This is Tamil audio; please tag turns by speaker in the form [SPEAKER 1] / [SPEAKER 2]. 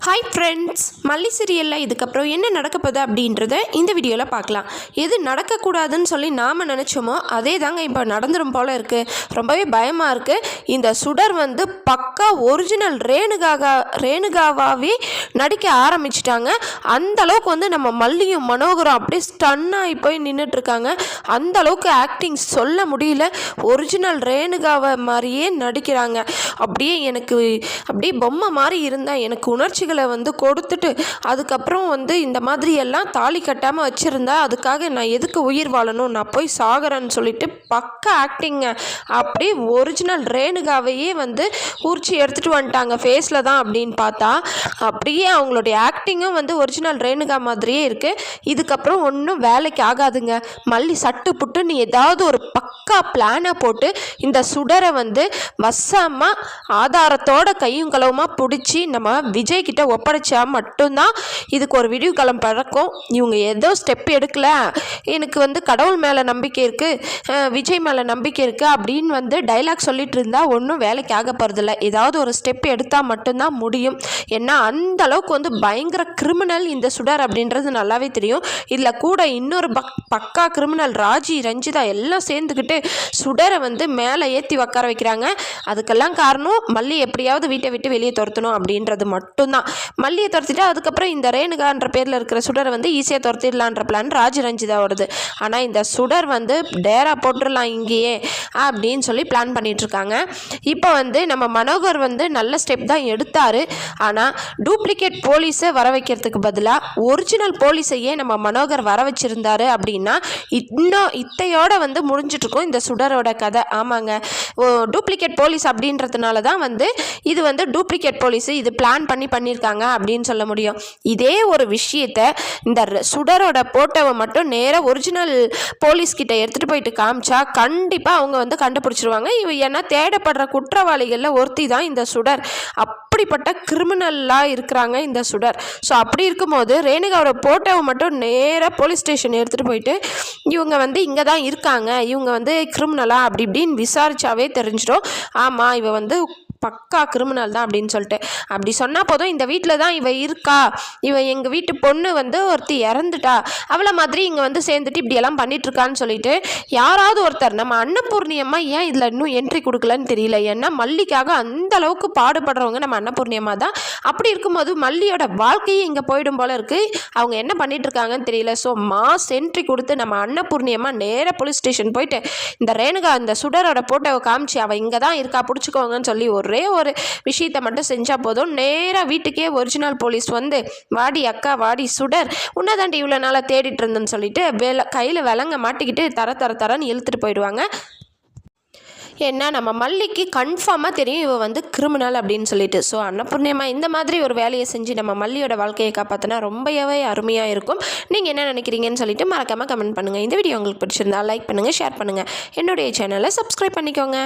[SPEAKER 1] ஹாய் ஃப்ரெண்ட்ஸ் மல்லி சீரியலில் இதுக்கப்புறம் என்ன நடக்க போகுது அப்படின்றத இந்த வீடியோவில் பார்க்கலாம். எது நடக்கக்கூடாதுன்னு சொல்லி நாம் நினச்சோமோ அதே தாங்க இப்போ நடந்துடும் போல் இருக்குது ரொம்பவே பயமாக இருக்குது இந்த சுடர் வந்து பக்கா ஒரிஜினல் ரேணுகாகா ரேணுகாவாகவே நடிக்க ஆரம்பிச்சிட்டாங்க. அந்த அளவுக்கு வந்து நம்ம மல்லியும் மனோகரும் அப்படியே ஸ்டன்னாகி போய் நின்றுட்டுருக்காங்க அந்த அளவுக்கு ஆக்டிங் சொல்ல முடியல. ஒரிஜினல் ரேணுகாவை மாதிரியே நடிக்கிறாங்க. அப்படியே எனக்கு அப்படியே பொம்மை மாதிரி இருந்தால் எனக்கு உணர்ச்சி உணர்ச்சிகளை வந்து கொடுத்துட்டு அதுக்கப்புறம் வந்து இந்த மாதிரி எல்லாம் தாலி கட்டாமல் வச்சுருந்தா அதுக்காக நான் எதுக்கு உயிர் வாழணும்? நான் போய் சாகிறேன்னு சொல்லிட்டு பக்க ஆக்டிங்க அப்படி ஒரிஜினல் ரேணுகாவையே வந்து உரிச்சு எடுத்துகிட்டு வந்துட்டாங்க. ஃபேஸில் தான் அப்படின்னு பார்த்தா அப்படியே அவங்களுடைய ஆக்டிங்கும் வந்து ஒரிஜினல் ரேணுகா மாதிரியே இருக்குது இதுக்கப்புறம் ஒன்றும் வேலைக்கு ஆகாதுங்க. மல்லி சட்டு புட்டு நீ ஏதாவது ஒரு பக்கா பிளானை போட்டு இந்த சுடரை வந்து வசமாக ஆதாரத்தோட கையும் களவுமா பிடிச்சி நம்ம விஜய் கிட்ட ஒப்படைச்சா மட்டும்தான் இதுக்கு ஒரு விடிவு காலம் பறக்கும். இவங்க ஏதோ ஸ்டெப் எடுக்கல. எனக்கு வந்து கடவுள் மேலே நம்பிக்கை இருக்குது விஜய் மேலே நம்பிக்கை இருக்குது அப்படின்னு வந்து டைலாக் சொல்லிட்டு இருந்தா ஒன்றும் வேலைக்கு ஆக போகிறதில்ல ஏதாவது ஒரு ஸ்டெப் எடுத்தால் மட்டும்தான் முடியும். ஏன்னா அந்த அளவுக்கு வந்து பயங்கர கிரிமினல் இந்த சுடர் அப்படின்றது நல்லாவே தெரியும். இதில் கூட இன்னொரு பக் பக்கா கிரிமினல் ராஜி ரஞ்சிதா எல்லாம் சேர்ந்துக்கிட்டு சுடரை வந்து மேலே ஏற்றி உட்கார வைக்கிறாங்க. அதுக்கெல்லாம் காரணம் மல்லி எப்படியாவது வீட்டை விட்டு வெளியே துரத்தணும் அப்படின்றது மட்டும்தான். மல்லியை துரத்திட்டு அதுக்கப்புறம் இந்த ரேணுகான்ற பேரில் இருக்கிற சுடரை வந்து ஈஸியாக துரத்திடலான்ற பிளான் ராஜரஞ்சிதா வருது ஆனால் இந்த சுடர் வந்து டேரா போட்டுடலாம் இங்கேயே அப்படின்னு சொல்லி பிளான் பண்ணிகிட்ருக்காங்க இப்போ வந்து நம்ம மனோகர் வந்து நல்ல ஸ்டெப் தான் எடுத்தார். ஆனால் டூப்ளிகேட் போலீஸை வர வைக்கிறதுக்கு பதிலாக ஒரிஜினல் போலீஸையே நம்ம மனோகர் வர வச்சுருந்தாரு அப்படின்னா இன்னும் இத்தையோட வந்து முடிஞ்சிட்ருக்கும் இந்த சுடரோட கதை. ஆமாங்க. டூப்ளிகேட் போலீஸ் அப்படின்றதுனால தான் வந்து இது வந்து டூப்ளிகேட் போலீஸ் இது பிளான் பண்ணி பண்ணி பண்ணியிருக்காங்க அப்படின்னு சொல்ல முடியும். இதே ஒரு விஷயத்த இந்த சுடரோட போட்டோவை மட்டும் நேராக ஒரிஜினல் போலீஸ்கிட்ட எடுத்துகிட்டு போயிட்டு காமிச்சா கண்டிப்பாக அவங்க வந்து கண்டுபிடிச்சிருவாங்க. இவ ஏன்னா தேடப்படுற குற்றவாளிகளில் ஒருத்தி தான் இந்த சுடர். அப்படிப்பட்ட கிரிமினலாக இருக்கிறாங்க இந்த சுடர். ஸோ அப்படி இருக்கும்போது ரேணுகாவோட போட்டோவை மட்டும் நேராக போலீஸ் ஸ்டேஷன் எடுத்துகிட்டு போயிட்டு இவங்க வந்து இங்கே தான் இருக்காங்க. இவங்க வந்து கிரிமினலா அப்படி இப்படின்னு விசாரிச்சாவே தெரிஞ்சிடும். ஆமாம் இவ வந்து பக்கா கிரிமினல் தான் அப்படின்னு சொல்லிட்டு. அப்படி சொன்னால் போதும் இந்த வீட்டில் தான் இவ இருக்கா? இவ எங்கள் வீட்டு பொண்ணு வந்து ஒருத்தி இறந்துட்டா. அவளை மாதிரி இங்கே வந்து சேர்ந்துட்டு இப்படியெல்லாம் பண்ணிகிட்ருக்கான்னு சொல்லிட்டு யாராவது ஒருத்தர் நம்ம அன்னபூர்ணியம்மா ஏன் இதில் இன்னும் என்ட்ரி கொடுக்கலன்னு தெரியல. ஏன்னா மல்லிக்காக அந்த அளவுக்கு பாடுபடுறவங்க நம்ம அன்னபூர்ணியம்மா தான். அப்படி இருக்கும்போது மல்லியோட வாழ்க்கையே இங்கே போயிடும் போல இருக்குது அவங்க என்ன பண்ணிகிட்ருக்காங்கன்னு தெரியல. ஸோ மாஸ் என்ட்ரி கொடுத்து நம்ம அன்னபூர்ணியம்மா நேராக போலீஸ் ஸ்டேஷன் போயிட்டு இந்த ரேணுகா இந்த சுடரோட போட்டோவை காமிச்சு அவள் இங்கே தான் இருக்கா பிடிச்சிக்கோங்கன்னு சொல்லி ஒரு ஒரே ஒரு விஷயத்தை மட்டும் செஞ்சால் போதும். நேராக வீட்டுக்கே ஒரிஜினல் போலீஸ் வந்து வாடி அக்கா வாடி சுடர் உன்னதாண்டி இவ்வளோ நாளாக தேடிட்டு இருந்தேன்னு சொல்லிட்டு வெல கையில் விலங்க மாட்டிக்கிட்டு தர தர தரன்னு இழுத்துட்டு போயிடுவாங்க. ஏன்னா நம்ம மல்லிக்கு கன்ஃபார்மாக தெரியும் இவ வந்து கிரிமினல் அப்படின்னு சொல்லிட்டு. ஸோ அன்னபூர்ணியமா இந்த மாதிரி ஒரு வேலையை செஞ்சு நம்ம மல்லியோட வாழ்க்கையை காப்பாற்றினா ரொம்பவே அருமையாக இருக்கும். நீங்கள் என்ன நினைக்கிறீங்கன்னு சொல்லிட்டு மறக்காமல் கமெண்ட் பண்ணுங்கள் இந்த வீடியோ உங்களுக்கு பிடிச்சிருந்தா லைக் பண்ணுங்கள் ஷேர் பண்ணுங்கள் என்னுடைய சேனலை சப்ஸ்கிரைப் பண்ணிக்கோங்க.